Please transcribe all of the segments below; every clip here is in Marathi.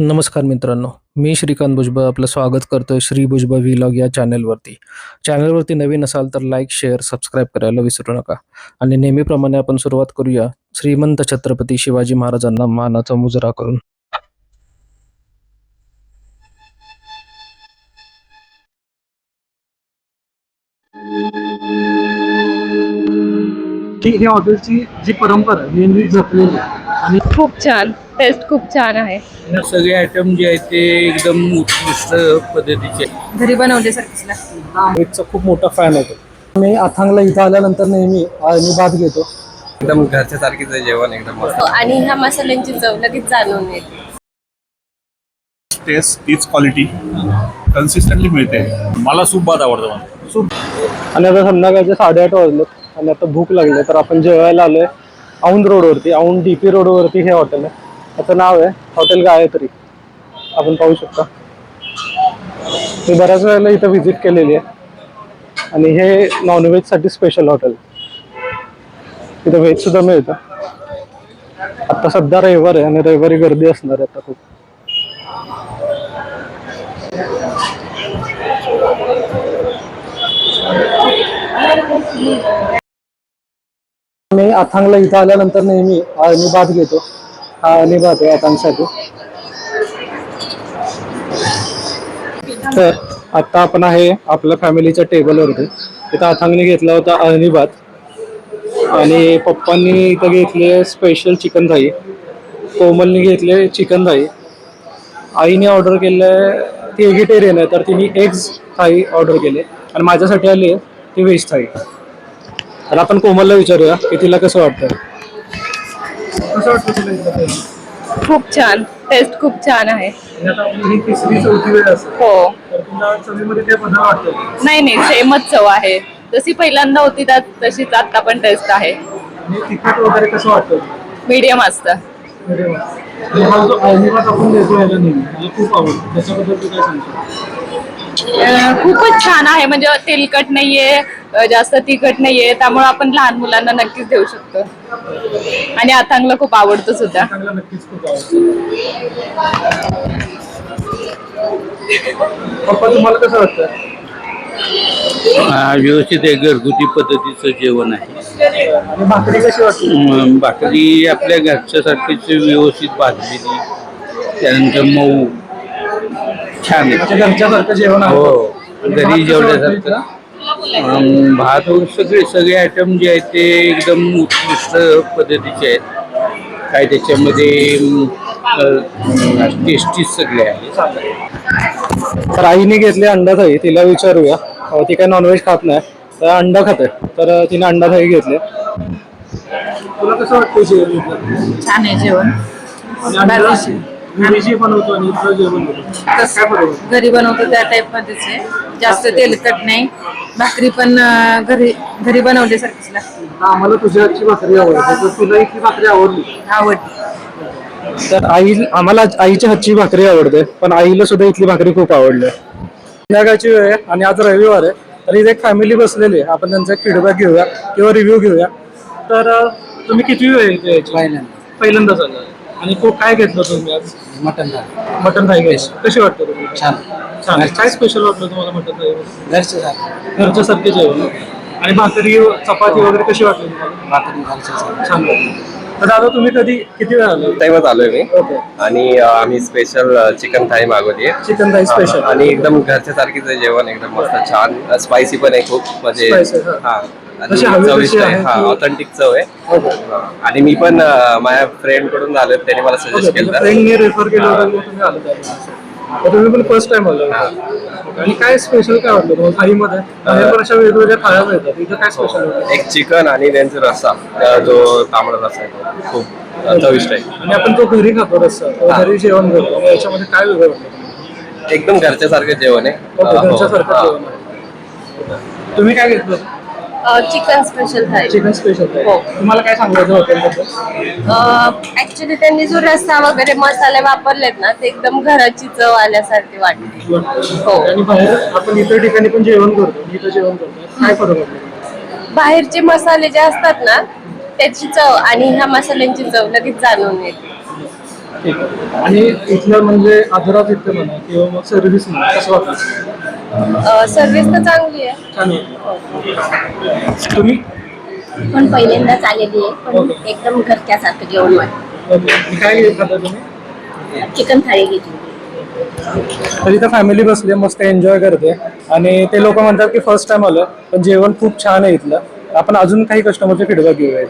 नमस्कार मित्रांनो मी श्रीकांत भुजबळ आपलं स्वागत करतोय श्री भुजबळ व्लॉग या चॅनलवरती चॅनलवरती नवीन असाल तर लाईक शेअर सबस्क्राईब करायला विसरू नका. आणि नेहमीप्रमाणे आपण सुरुवात करूया श्रीमंत छत्रपती शिवाजी महाराजांना मानाचा मुजरा करून. ही हॉटेलची जी परंपरा आहे नेहमी जपलेली आहे. आणि खूप छान. टेस्ट खूप छान आहे. सगळे आयटम जे आहेत ते एकदम उत्कृष्ट पद्धतीचे. घरी बनवल्यासारखीच लागते. वेजचा खूप मोठा फॅन होतो मी अथांगला इथं आल्यानंतर नेहमी मी भात घेतो. एकदम घरच्या सारखीच आहे जेवण एकदम मस्त. आणि ह्या मसाल्यांची चव लगेच जाणवून येते. टेस्ट तीच क्वालिटी कन्सिस्टंटली मिळते. मला सूप भात आवडतं मला. आणि आता संध्याकाळचे साडेआठ वाजलेत आणि आता भूक लागली तर आपण जेवायला आलोय. औंध रोडवरती औंध डी पी रोडवरती हे हॉटेल आहे. त्याचं नाव आहे हॉटेल गायत्री. आपण पाहू शकता. मी बऱ्याच वेळेला इथं व्हिजिट केलेली आहे. आणि हे नॉनव्हेजसाठी स्पेशल हॉटेल इथं व्हेजसुद्धा मिळतं. आत्ता सध्या रविवार आहे आणि रविवारी गर्दी असणार आहे आता खूप. मी अथांगला इथं आल्यानंतर नेहमी आ, मी भात घेतो. हा भात आहे अथांगसाठी तर आत्ता आपण आहे आपल्या फॅमिलीच्या टेबलवरती. इथं अथांगने घेतला होता अळणी भात आणि पप्पांनी इथं घेतले स्पेशल चिकन थाई कोमलने घेतले चिकन थाई आईने ऑर्डर केलं आहे ती व्हेजिटेरियन आहे तर तिने एग्ज थाई ऑर्डर केले. आणि माझ्यासाठी आली आहे ती व्हेज थाई तर आपण कोमलला विचारूया की तिला कसं वाटतं कसं वाटतं तुला इथलं पहिलं? खूप छान. टेस्ट खूप छान आहे. आणि आता आपली ही तिसरी चौथी वेळ असेल. हो. तर तुला चवीमध्ये काय बदल वाटतो. नाही नाही सेमच चव आहे. जशी पहिल्यांदा होती त्या तशीच आता पण टेस्ट आहे. आणि तिखट वगैरे कसं वाटतं? मीडियम असतं. अरे वा. आणि हा जो अळणीभात आपण देतो याला नेहमी मला खूप आवडतो. त्याच्याबद्दल तू काय सांगतो अं, खूपच छान आहे. म्हणजे तेलकट नाहीये जास्त तिखट नाहीये त्यामुळे आपण लहान मुलांना नक्कीच देऊ शकतो. आणि अथांगला खूप आवडतो सुद्धा. चांगला नक्कीच खूप आवडतो. पप्पा तुम्हाला कसं वाटतं? हा, व्यवस्थित आहे घरगुती पद्धतीचं जेवण आहे. आणि भाकरी कशी वाटते अं, भाकरी आपल्या घरच्यासारखीच व्यवस्थित भाजलेली. त्यानंतर मऊ. छान म्हणजे आहे घरच्यासारखं जेवण आहे. हो घरी जेवल्यासारखं. भात वगैरे सगळे सगळे आयटम जे आहेत ते एकदम उत्कृष्ट पद्धतीचे आहेत. काय त्याच्यामध्ये टेस्टी सगळे आहेत. तर आईने घेतले अंडा थाई तिला विचारूया. ती काय नॉनव्हेज खात नाही. तर अंडा खाते. तर तिने अंडा थाई घेतले. तुला कसं वाटतं जेवण? छान आहे जेवण. बनवतो घरी बनवतो त्या टाईप मध्येच आहे. जास्त तेलकट नाही. भाकरी पण घरी घरी बनवल्यासारखीच लागते. आम्हाला तुझ्या हातची भाकरी आवडते तर तुला इथली भाकरी आवडली. आवडते तर आई आम्हाला आईच्या हातची भाकरी आवडते पण आईला सुद्धा इथली भाकरी खूप आवडली. संध्याकाळची वेळ आहे आणि आज रविवार आहे तर इथे एक फॅमिली बसलेली आहे. आपण त्यांचा फीडबॅक घेऊया किंवा रिव्ह्यू घेऊया. तर अं, तुम्ही किती वेळ इथे? यायचे? पहिल्यांदा झालं. आणि तो काय घेतलं तुम्ही आज? मटन मटन थाई घ्यायची. कशी वाटतं तुम्ही छान. काय स्पेशल वाटलं तुम्हाला मटन थाई घरचे झाले घरच्यासारखे जेवण. आणि भाकरी चपाती वगैरे कशी वाटली तुम्हाला? भाकरी छान तर दादा तुम्ही कधी किती वेळा आले? टाइमच आलोय मी. ओके. आणि आम्ही स्पेशल चिकन थाई मागवली चिकन थाई स्पेशल आणि एकदम घरच्या सारखीच आहे जेवण एकदम मस्त छान. स्पायसी पण आहे खूप. म्हणजे हा. चविष्ट आहे. हा की- ऑथेंटिक चव आहे. आणि मी पण माझ्या फ्रेंडकडून झालं त्याने मला सजेस्ट केलं. मग तुम्ही पण फर्स्ट टाइम आलो. आणि काय स्पेशल काय वाटलं थाळीमध्ये? बाहेर पण अशा वेगवेगळ्या थाळ्या मिळतात. इथं काय स्पेशल होतं? एक चिकन आणि त्यांचा रस्सा. जो तांबडा रस्सा आहे तो. खूप चविष्ट आहे. आणि आपण तो घरी खातो रस्सा. तो घरी जेवण करतो. मग याच्यामध्ये काय वेगळं एकदम घरच्यासारखं जेवण आहे. ओके हो. घरच्यासारखं हा. जेवण आहे. तुम्ही काय घेतलं? Chicken special thali. Chicken special तुम्हाला काय सांगायचं हॉटेलबद्दल ऍक्च्युली त्यांनी जो रस्सा वगैरे मसाले वापरलेत ना ते एकदम घराची चव आल्यासारखी वाटते. हो. आणि बाहेर आपण इतर ठिकाणी पण जेवण करतो इथं जेवण करतो. काय फरक वाटतं बाहेरचे मसाले जे असतात ना त्याची चव आणि ह्या मसाल्यांची चव लगेच जाणवून येते. ठीक आहे. आणि इथलं म्हणजे आदरात इथलं म्हणा किंवा मग सर्व्हिस म्हणा कसं वाटतं? सर्व्हिस तर चांगली आहे. वाटतं तुम्ही? पण पहिल्यांदाच आलेली आहे पण एकदम घरच्यासारखं जेवण वाटतं. ओके. आणि काय खाता तुम्ही? चिकन थाळी घेतली. तर इथं फॅमिली बसली आहे, मस्त एन्जॉय करते. आणि ते लोक म्हणतात की फर्स्ट टाइम आलं पण जेवण खूप छान आहे इथलं. आपण अजून काही कस्टमरचे फीडबॅक घेऊया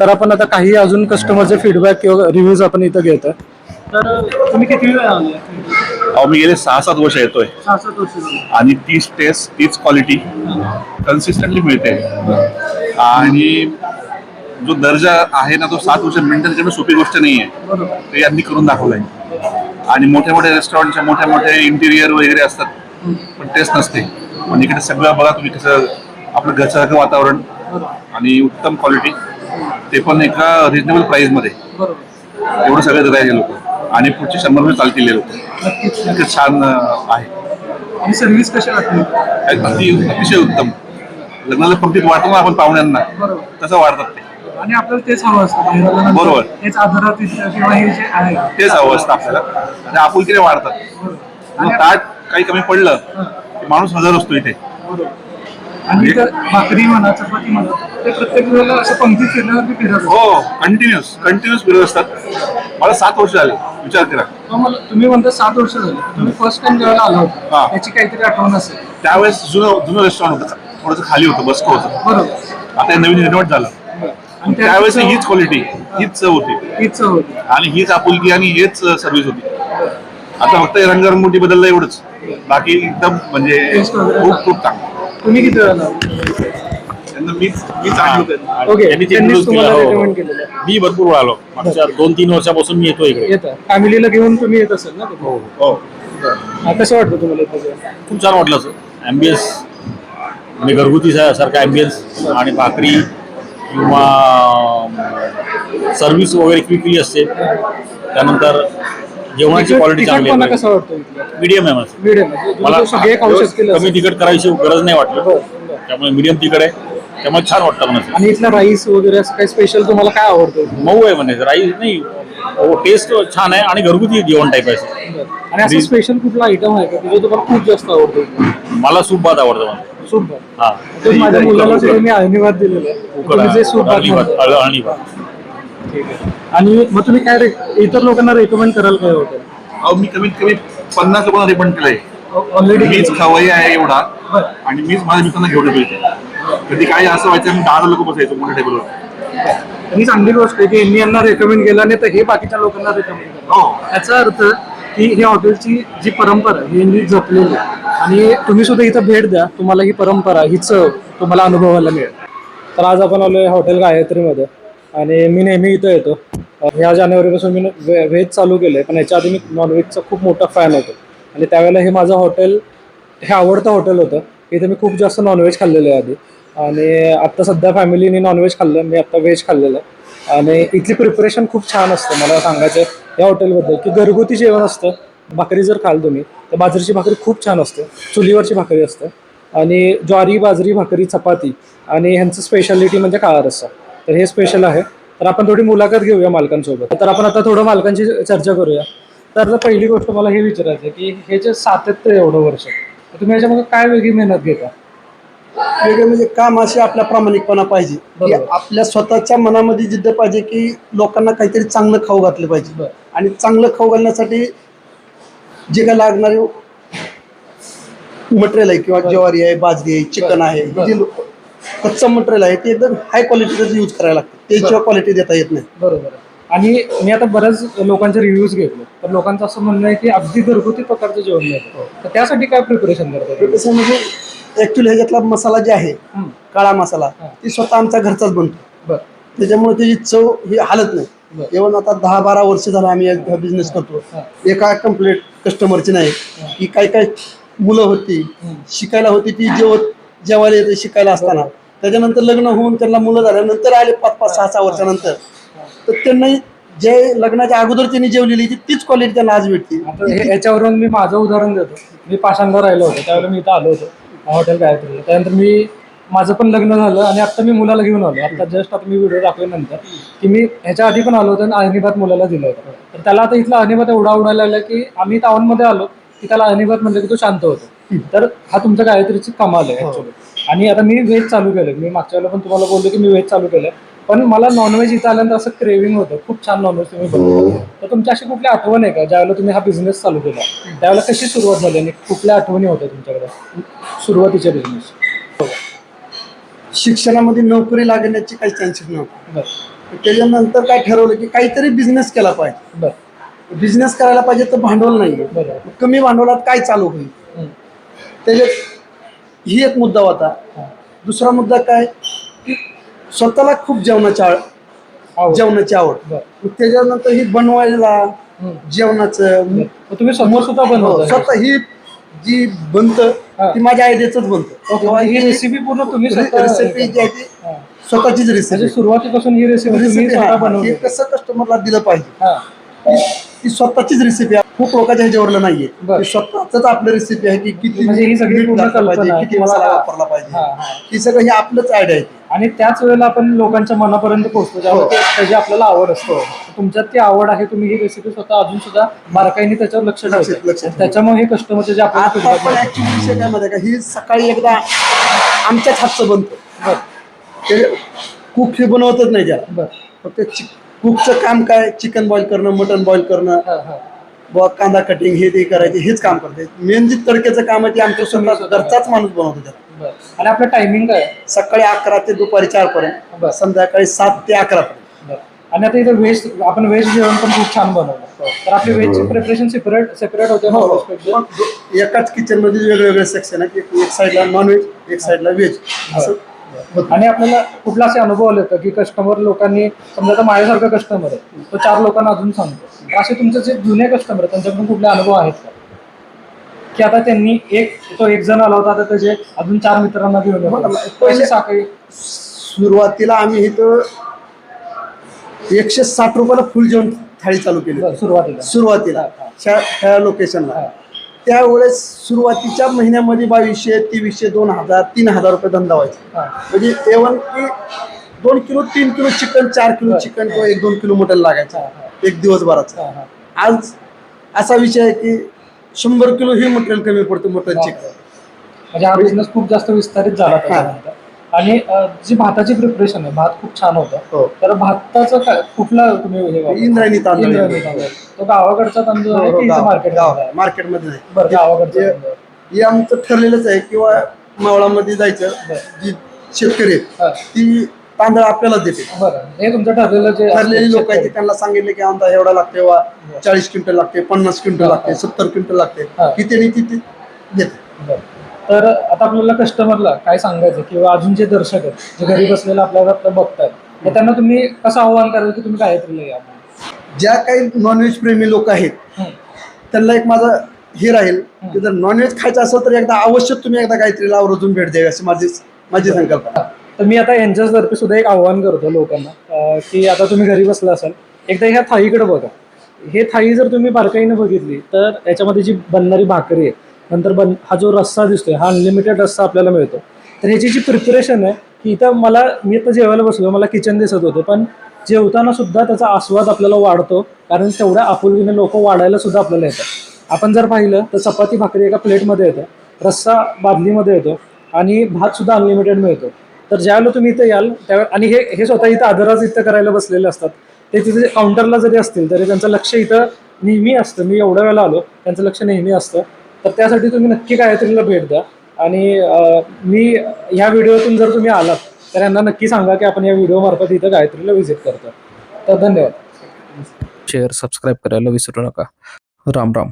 तर आपण आता काही अजून कस्टमरचे फीडबॅक किंवा रिव्ह्यूज आपण इथं घेतो तर तुम्ही किती वेळ अहो मी गेले सहा सात वर्ष येतोय. सहा सात वर्ष झाली. आणि तीच टेस्ट तीच क्वालिटी कन्सिस्टंटली मिळते. आणि जो दर्जा आहे ना तो सात वर्ष मेंटेन त्याच्यामुळे सोपी गोष्ट नाही आहे ते यांनी करून दाखवलंय. आणि मोठ्या मोठ्या रेस्टॉरंटच्या मोठ्या मोठ्या इंटिरियर वगैरे असतात पण टेस्ट नसते. पण इकडे सगळं बघा तुम्ही कसं आपलं घरसारखं वातावरण आणि उत्तम क्वालिटी ते पण एका रिजनेबल प्राइसमध्ये. एवढं सगळं देत लोक. आणि पुढचे शंभर वर्ष चालतील लोक. छान आहे. सर्व्हिस कशी अतिशय उत्तम. लग्नाला पंक्तीत वाटतो ना आपण पाहुण्यांना तसं वाढतात ते. आणि आपल्याला तेच हवं असतं. आल्यानंतर बरोबर. हेच आधारात किंवा हे जे आहे. तेच हवं असतं आपल्याला. आणि आपुलकीने वाढतात. ताट काही कमी पडलं माणूस हजर असतो इथे. आणि इथं भाकरी म्हणा चपाती म्हणा ते प्रत्येक वेळेला असं पंक्ती फिरल्यावरती फिरत. हो कंटिन्युअस कंटिन्युअस फिरत असतात. मला सात वर्ष झाले विचार करा. मग मला तुम्ही म्हणता सात वर्ष झाली. तुम्ही फर्स्ट टाइम जेव्हा आला होता. हा. त्याची काहीतरी आठवण असेल. त्यावेळेस जुनं जुनं रेस्टॉरंट होतं. थोडंसं खाली होतं बसको होतं. बरोबर. आता हे नवीन रिनोव्हेट झालं. आणि त्या त्यावेळेस हीच क्वालिटी हीच चव होती. हीच चव होती. आणि हीच आपुलकी आणि हेच सर्व्हिस होती. आता फक्त रंगरंगोटी बदललं एवढंच. बाकी एकदम म्हणजे Taste वगैरे खूप खूप चांगलं. तुम्ही किती वेळा आला त्यांना मीच मीच आणलं होतं. ओके त्यांनी ते त्यांनीच introduce तुम्हाला केलं, हो, हो. रेकमेंड केलेलं आहे. मी भरपूर वेळा आलो. मागच्या दोन तीन वर्षापासून मी येतो इकडे. येतं. फॅमिलीला घेऊन तुम्ही येत असेल ना तिथे? हो. हा, कसं वाटतं तुम्हाला इथं? खूप छान वाटलं सर. ॲम्बियन्स म्हणजे घरगुती सा- सारखा ॲम्बियन्स आणि भाकरी किंवा सर्व्हिस वगैरे क्विकली असते. त्यानंतर जेवणाची क्वालिटी चांगली आहे. कसा वाटतो इथला मीडियम आहे माझं म्हणजे मला शकतील कमी. तिखट करायची गरज नाही वाटलं. त्यामुळे मीडियम तिखट आहे. त्यामुळे छान वाटतं मला. आणि इथला राईस वगैरे असं काही स्पेशल तुम्हाला काय आवडतं? मऊ आहे म्हणे. राईस नाही. टेस्ट छान आहे आणि घरगुती जेवण टाईप आहे. आणि असं स्पेशल कुठला आयटम आहे का? जो तुम्हाला खूप जास्त आवडतो? मला सूप भात आवडतं मला. सूप भात. हा. माझ्या मुलाला सुद्धा मी अळणी भात दिलेला आहे. जे सूप भात अळणी ठीक आहे. आणि मग तुम्ही काय रे- इतर लोकांना रेकमेंड कराल काय होतं? अहो मी कमीत कमी पन्नास लोकांना रिबंड केलंय. ऑलरेडी मीच खवय्या आहे एवढा. आणि मीच माझ्या मित्रांना घेऊन येतो इथे. कधी काही असं व्हायचं मी दहा लोक बसायचो मोठ्या टेबलवर ही चांगली गोष्ट आहे की यांनी यांना रेकमेंड केला नाही तर हे बाकीच्या लोकांना रेकमेंड केलं. हो. याचा अर्थ की ही हॉटेलची जी परंपरा आहे ही यांनी जपलेली आहे. आणि तुम्ही सुद्धा इथं भेट द्या. तुम्हाला ही परंपरा ही चव तुम्हाला अनुभवायला मिळेल. तर आज आपण आलोय हॉटेल गायत्रीमध्ये आणि मी नेहमी इथं येतो. ह्या जानेवारीपासून मी व्हेज चालू केलं आहे पण याच्या आधी मी नॉनव्हेजचा खूप मोठा फॅन होतो. आणि त्यावेळेला हे माझं हॉटेल हे आवडतं हॉटेल होतं. इथे मी खूप जास्त नॉनव्हेज खाल्लेलं आहे आधी. आणि आत्ता सध्या फॅमिलीने नॉनव्हेज खाल्लं मी आत्ता व्हेज खाल्लेलं आहे. आणि इथली प्रिपरेशन खूप छान असतं. मला सांगायचं आहे या हॉटेलबद्दल की घरगुती जेवण असतं. भाकरी जर खाल तुम्ही तर बाजरीची भाकरी खूप छान असते. चुलीवरची भाकरी असते. आणि ज्वारी बाजरी भाकरी चपाती आणि ह्यांचं स्पेशालिटी म्हणजे काळा रस्सा. तर हे स्पेशल आहे. तर आपण थोडी मुलाखत घेऊया मालकांसोबत. तर आपण आता थोडं मालकांची चर्चा करूया. तर पहिली गोष्ट मला हे विचारायचं की हे जे सातत्य एवढं वर्ष तुम्ही याच्यामध्ये काय वेगळी मेहनत घेता? वेगळे म्हणजे काम असे आपल्या प्रामाणिकपणा पाहिजे. की. आपल्या स्वतःच्या मनामध्ये जिद्द पाहिजे की लोकांना काहीतरी चांगलं खाऊ घातलं पाहिजे. आणि चांगलं खाऊ घालण्यासाठी जे काय लागणारे मटेरियल आहे किंवा ज्वारी आहे बाजरी आहे चिकन आहे कच्चं मटेरियल आहे ते एकदम हाय क्वालिटीचं यूज करायला लागतं. त्याशिवाय क्वालिटी देता येत नाही. बरोबर. आहे. आणि मी आता बऱ्याच लोकांचे रिव्ह्यूज घेतले. तर लोकांचं असं म्हणणं आहे की अगदी घरगुती प्रकारचं जेवण मिळतं. तर त्यासाठी काय प्रिपरेशन करतात तर कसं म्हणजे ऍक्च्युली ह्याच्यातला मसाला जे आहे हं. काळा मसाला हा. ती स्वतः आमचा घरचाच बनतो. बरं. त्याच्यामुळे त्याची चव ही हालत नाही. इव्हन आता दहा बारा वर्ष झालं आम्ही बिझनेस करतो. हा. एका कंप्लेंट कस्टमरची नाही. की काही काही मुलं होती शिकायला होती ती जेवत जेवायला येते शिकायला असताना. त्याच्यानंतर लग्न होऊन त्यांना मुलं झाल्यानंतर आले पाच पाच सहा सहा वर्षानंतर. तर त्यांना जे लग्नाच्या अगोदर त्यांनी जेवलेली ती तीच क्वालिटी त्यांना आज भेटते आता हे- याच्यावरून मी माझं उदाहरण देतो. मी पाषाणला राहिलो होतो त्यावेळेला मी इथं आलो होतो हॉटेल गायत्रीला त्यानंतर मी माझं पण लग्न झालं आणि आता मी मुलाला घेऊन आलो. आता जस्ट आता मी व्हिडिओ दाखवल्यानंतर की मी ह्याच्या आधी पण आलो होतो आणि अनिबात मुलाला दिलं होतं. तर त्याला आता इथला अनिबात एवढा उडायला लागला की आम्ही टाऊनमध्ये आलो की त्याला अनिबात म्हणलं की तो शांत होतो. तर हा तुमच्या गायत्रीची कमाल आहे ऍक्च्युली आणि आता मी व्हेज चालू केलं मी मागच्या वेळेला पण तुम्हाला बोललो की मी व्हेज चालू केलं पण मला नॉनव्हेज इथं आल्यानंतर असं क्रेविंग होतं. खूप छान नॉनव्हेज तुम्ही बनवता तर तुमची अशी कुठली आठवण आहे का? ज्यावेळेला तुम्ही हा बिझनेस चालू केला. त्यावेळेला कशी सुरुवात झाली आणि कुठल्या आठवणी होत्या तुमच्याकडे? सुरुवातीच्या बिझनेस शिक्षणामध्ये नोकरी लागण्याची काही चान्सेस नव्हते. बरं. त्याच्यानंतर काय ठरवलं की काहीतरी बिझनेस केला पाहिजे. बरं. बिझनेस करायला पाहिजे तर भांडवल नाहीये. बरं. कमी भांडवलात काय चालू होईल? हं. त्याच्यात ही एक मुद्दा होता. दुसरा मुद्दा काय? की स्वतःला खूप जेवणाची आवड. जेवणाची आवड. त्याच्यानंतर ही बनवायला. जेवणाचं तुम्ही समोर सुद्धा हो, बनवता स्वतः ही जी बनतं. ती माझ्या आयडियाच बनतं. ही रेसिपी पूर्ण तुम्ही स्वतः रेसिपी जी आहे ती. स्वतःचीच म्हणजे रेसिपी सुरुवातीपासून ही रेसिपी स्वतः कसं कस्टमरला दिलं पाहिजे? ती स्वतःचीच रेसिपी आहे. खूप लोकांच्या ह्याच्यावरलं नाहीये. बरं. ती स्वतःच आपली रेसिपी आहे की किती म्हणजे ही सगळी मीठ पूर्ण घातलं कल्पना पाहिजे आहे. किती मसाला वापरला हा, पाहिजे. हा. ही. सगळं हे आपलंच आयडिया आहे आणि त्याच वेळेला आपण लोकांच्या मनापर्यंत पोहोचतो हो. ते- त्याची आपल्याला आवड असतो. तुमच्यात ती आवड आहे तुम्ही ही रेसिपी स्वतः अजून सुद्धा बारकाईने त्याच्यावर लक्ष लक्ष- ठेवता लक्ष ठेवतो. त्याच्यामुळे हे कस्टमरचे जे आता आपल्याला पण feedback ऍक्च्युली विषय काय माहिती आहे का? ही सकाळी एकदा आमच्याच हातचं बनतं. ते कुक हे बनवतच नाही त्याला. बरं. फक्त कुकचं काम काय चिकन बॉईल करणं मटन बॉईल करणं. बुवा कांदा कटिंग हे ते करायचे हेच काम करते मेन जे तडक्याचं काम आहे ते आमच्या स्वतः घरचाच माणूस बनवतो बरं आणि आपलं टायमिंग काय आहे? सकाळी अकरा ते दुपारी चार पर्यंत बरं. संध्याकाळी सात ते अकरा पर्यंत. आणि आता इथं व्हेज आपण व्हेज जेवण पण खूप छान बनवलं तर आपली व्हेजची प्रिपरेशन सेपरेट सेपरेट होते हो, हो. मग दो- एकाच किचनमध्ये वेगळे वेगळे सेक्शन आहे की एक साईडला नॉनव्हेज एक साईडला व्हेज असं. आणि आपल्याला कुठला असे अनुभव आले का की कस्टमर लोकांनी समजा आता माझ्यासारखा कस्टमर आहे तो चार लोकांना अजून सांगतो. असे तुमचे जे जुने कस्टमर आहेत त्यांच्याकडून कुठले अनुभव आहेत का? की आता त्यांनी एक तो एक जण आला होता आता त्याचे अजून चार मित्रांना घेऊन पैसे साखळी. सुरुवातीला आम्ही इथं एकशे साठ रुपयाला फुल जेवण थाळी चालू केली सुरुवातीला. सुरुवातीला लोकेशनला. त्यावेळेस सुरुवातीच्या महिन्यामध्ये बावीसशे तेवीसशे दोन हजार तीन हजार रुपये धंदा व्हायचा. म्हणजे एवन की दोन किलो तीन किलो चिकन चार किलो. चिकन किंवा एक दोन किलो मटन लागायचं. एक दिवसभराचा. आज असा विषय आहे की शंभर किलो हे मटेरियल कमी पडतं मटन चिकन म्हणजे हा बिझनेस खूप जास्त विस्तारित झाला त्याच्यानंतर आणि जी भाताची प्रिपरेशन आहे भात खूप छान होतं हो. तर भाताचं काय कुठला तुम्ही हे? इंद्रायणी तांदूळ. इंद्रायणी तांदूळ तो गावाकडचा तांदूळ आहे की इथं मार्केट मार्केटमध्ये नाही बरं गावाकडचा हे-. हे आमचं ठरलेलंच आहे किंवा मावळामध्ये जायचं जी शेतकरी आहेत. ती तांदळ आपल्याला देते बरं हे तुमचं ठरलेलं जे ठरलेली लोक आहेत ते त्यांना सांगितले की आमचा एवढा लागते वा चाळीस क्विंटल लागते पन्नास क्विंटल लागते. सत्तर क्विंटल लागते हा. की त्यांनी ती ती देते बरं. तर आता आपल्याला कस्टमरला काय सांगायचं किंवा अजून जे दर्शक आहेत जे घरी बसलेले आपल्याला आपलं बघतायत तर त्यांना तुम्ही कसं आव्हान कराल की तुम्ही गायत्रीला या ज्या काही नॉनव्हेज प्रेमी लोक आहेत. त्यांना एक माझं हे राहील की जर नॉनव्हेज खायचं असेल तर एकदा अवश्य तुम्ही एकदा काहीतरी आवर्जून भेट द्यावी अशी माझी माझी संकल्पना. तर मी आता यांच्यातर्फे सुद्धा एक आव्हान करतो लोकांना की आता तुम्ही घरी बसला असाल एकदा ह्या थाळीकडे बघा. हे थाळी जर तुम्ही बारकाईने बघितली तर याच्यामध्ये जी बनणारी भाकरी आहे नंतर बन हा जो रस्सा दिसतोय हा अनलिमिटेड रस्सा आपल्याला मिळतो. तर ह्याची जी प्रिपरेशन आहे की इथं मला मी आता जेवायला बसलो मला किचन दिसत होतं पण जेवताना सुद्धा त्याचा आस्वाद आपल्याला वाढतो कारण तेवढ्या आपुलकीने लोक वाढायला सुद्धा आपल्याला येतात आपण जर पाहिलं तर चपाती भाकरी एका प्लेटमध्ये येतं रस्सा बादलीमध्ये येतो आणि भात सुद्धा अनलिमिटेड मिळतो. तर ज्यावेळेला तुम्ही इथं याल त्यावेळेला आणि हे हे स्वतः इथं आदराज इथं करायला बसलेले असतात. ते तिथे काउंटरला जरी असतील तरी त्यांचं लक्ष इथं नेहमी असतं. मी एवढ्या वेळेला आलो त्यांचं लक्ष नेहमी असतं. तर त्यासाठी तुम्ही नक्की गायत्रीला भेट द्या. आणि मी ह्या व्हिडिओतून जर तुम्ही आलात तर यांना नक्की सांगा की आपण या व्हिडिओमार्फत इथं गायत्रीला व्हिजिट करतो तर धन्यवाद. शेअर सबस्क्राईब करायला विसरू नका. राम राम.